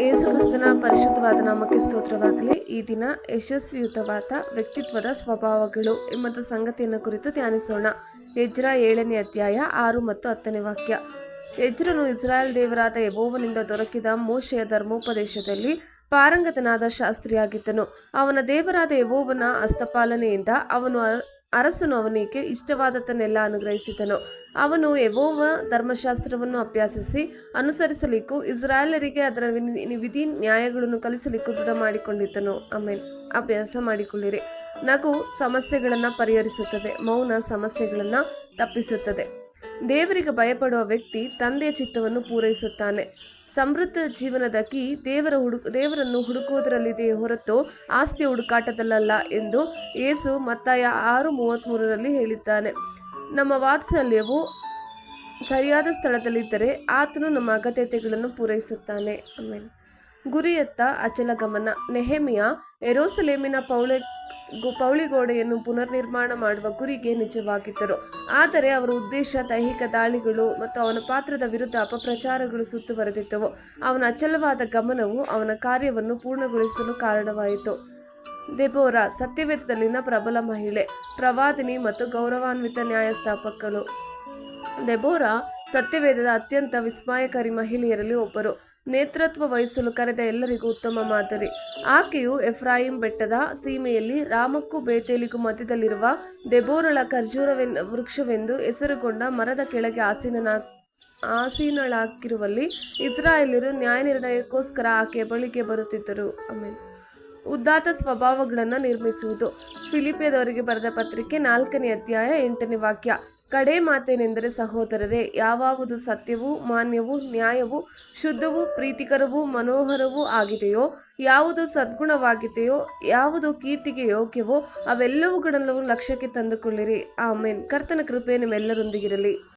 ಯೇಸು ಕ್ರಿಸ್ತನ ಪರಿಶುದ್ಧವಾದ ನಾಮಕ್ಕೆ ಸ್ತೋತ್ರವಾಗಲಿ. ಈ ದಿನ ಯಶಸ್ವಿಯುತವಾದ ವ್ಯಕ್ತಿತ್ವದ ಸ್ವಭಾವಗಳು ಎಂಬಂಥ ಸಂಗತಿಯನ್ನು ಕುರಿತು ಧ್ಯಾನಿಸೋಣ. ಯಜ್ರ ಏಳನೇ ಅಧ್ಯಾಯ ಆರು ಮತ್ತು ಹತ್ತನೇ ವಾಕ್ಯ. ಯಜ್ರನು ಇಸ್ರಾಯೇಲ್ ದೇವರಾದ ಯಬೋವನಿಂದ ದೊರಕಿದ ಮೋಶೆಯ ಧರ್ಮೋಪದೇಶದಲ್ಲಿ ಪಾರಂಗತನಾದ ಶಾಸ್ತ್ರಿಯಾಗಿದ್ದನು. ಅವನ ದೇವರಾದ ಯಬೋವನ ಹಸ್ತಪಾಲನೆಯಿಂದ ಅವನು ಅರಸನು ಅವನಿಗೆ ಇಷ್ಟವಾದತನೆಲ್ಲ ಅನುಗ್ರಹಿಸಿದನು. ಅವನು ಎವೋವ ಧರ್ಮಶಾಸ್ತ್ರವನ್ನು ಅಭ್ಯಾಸಿಸಿ ಅನುಸರಿಸಲಿಕ್ಕೂ ಇಸ್ರಾಯೇಲರಿಗೆ ಅದರ ವಿಧಿ, ನ್ಯಾಯಗಳನ್ನು ಕಲಿಸಲಿಕ್ಕೂ ದೃಢ ಮಾಡಿಕೊಂಡಿದ್ದನು. ಆಮೇಲೆ ಅಭ್ಯಾಸ ಮಾಡಿಕೊಳ್ಳಿರಿ. ನಗು ಸಮಸ್ಯೆಗಳನ್ನು ಪರಿಹರಿಸುತ್ತದೆ, ಮೌನ ಸಮಸ್ಯೆಗಳನ್ನು ತಪ್ಪಿಸುತ್ತದೆ. ದೇವರಿಗೆ ಭಯಪಡುವ ವ್ಯಕ್ತಿ ತಂದೆಯ ಚಿತ್ತವನ್ನು ಪೂರೈಸುತ್ತಾನೆ. ಸಮೃದ್ಧ ಜೀವನದ ಕೀ ದೇವರ ಹುಡು, ದೇವರನ್ನು ಹುಡುಕುವುದರಲ್ಲಿದೆಯೇ ಹೊರತು ಆಸ್ತಿಯ ಹುಡುಕಾಟದಲ್ಲಲ್ಲ ಎಂದು ಯೇಸು ಮತ್ತಾಯ ಆರು ಮೂವತ್ತ್ಮೂರರಲ್ಲಿ ಹೇಳಿದ್ದಾನೆ. ನಮ್ಮ ವಾತ್ಸಲ್ಯವು ಸರಿಯಾದ ಸ್ಥಳದಲ್ಲಿದ್ದರೆ ಆತನು ನಮ್ಮ ಅಗತ್ಯತೆಗಳನ್ನು ಪೂರೈಸುತ್ತಾನೆ. ಆಮೇಲೆ ಗುರಿಯತ್ತ ಅಚಲ ಗಮನ. ನೆಹಮಿಯ ಎರೋಸಲೇಮಿನ ಪೌಳೆ ಪೌಳಿಗೋಡೆಯನ್ನು ಪುನರ್ನಿರ್ಮಾಣ ಮಾಡುವ ಗುರಿಗೆ ನಿಜವಾಗಿದ್ದರು. ಆದರೆ ಅವರ ಉದ್ದೇಶ ದೈಹಿಕ ದಾಳಿಗಳು ಮತ್ತು ಅವನ ಪಾತ್ರದ ವಿರುದ್ಧ ಅಪಪ್ರಚಾರಗಳು ಸುತ್ತುವರೆದಿದ್ದವು. ಅವನ ಅಚಲವಾದ ಗಮನವು ಅವನ ಕಾರ್ಯವನ್ನು ಪೂರ್ಣಗೊಳಿಸಲು ಕಾರಣವಾಯಿತು. ದೆಬೋರಾ ಸತ್ಯವೇದದಲ್ಲಿನ ಪ್ರಬಲ ಮಹಿಳೆ, ಪ್ರವಾದಿನಿ ಮತ್ತು ಗೌರವಾನ್ವಿತ ನ್ಯಾಯಸ್ಥಾಪಕಳು. ದೆಬೋರಾ ಸತ್ಯವೇದದ ಅತ್ಯಂತ ವಿಸ್ಮಯಕಾರಿ ಮಹಿಳೆಯರಲ್ಲಿ ಒಬ್ಬರು. ನೇತೃತ್ವ ವಹಿಸಲು ಕರೆದ ಎಲ್ಲರಿಗೂ ಉತ್ತಮ ಮಾದರಿ. ಆಕೆಯು ಎಫ್ರಾಯಿಂ ಬೆಟ್ಟದ ಸೀಮೆಯಲ್ಲಿ ರಾಮಕ್ಕೂ ಬೇತೇಲಿಗೂ ಮಧ್ಯದಲ್ಲಿರುವ ದೆಬೋರಳ ಖರ್ಜೂರವೆನ್, ವೃಕ್ಷವೆಂದು ಹೆಸರುಗೊಂಡ ಮರದ ಕೆಳಗೆ ಆಸೀನನ, ಆಸೀನಳಾಗಿರುವಲ್ಲಿ ಇಸ್ರಾಯೇಲರು ನ್ಯಾಯ ನಿರ್ಣಯಕ್ಕೋಸ್ಕರ ಆಕೆಯ ಬಳಿಗೆ ಬರುತ್ತಿದ್ದರು. ಆಮೇಲೆ ಉದ್ದಾತ ಸ್ವಭಾವಗಳನ್ನು ನಿರ್ಮಿಸುವುದು. ಫಿಲಿಪಿಯದವರಿಗೆ ಬರೆದ ಪತ್ರಿಕೆ ನಾಲ್ಕನೇ ಅಧ್ಯಾಯ ಎಂಟನೇ ವಾಕ್ಯ. ಕಡೆ ಮಾತೇನೆಂದರೆ ಸಹೋದರರೇ, ಯಾವಾವುದು ಸತ್ಯವೂ, ಮಾನ್ಯವೂ, ನ್ಯಾಯವೂ, ಶುದ್ಧವೂ, ಪ್ರೀತಿಕರವೂ, ಮನೋಹರವೂ ಆಗಿದೆಯೋ, ಯಾವುದು ಸದ್ಗುಣವಾಗಿದೆಯೋ, ಯಾವುದು ಕೀರ್ತಿಗೆ ಯೋಗ್ಯವೋ ಅವೆಲ್ಲವುಗಳೆಲ್ಲವೂ ಲಕ್ಷ್ಯಕ್ಕೆ ತಂದುಕೊಳ್ಳಿರಿ. ಆಮೇನ್. ಕರ್ತನ ಕೃಪೆ ನಿಮ್ಮೆಲ್ಲರೊಂದಿಗಿರಲಿ.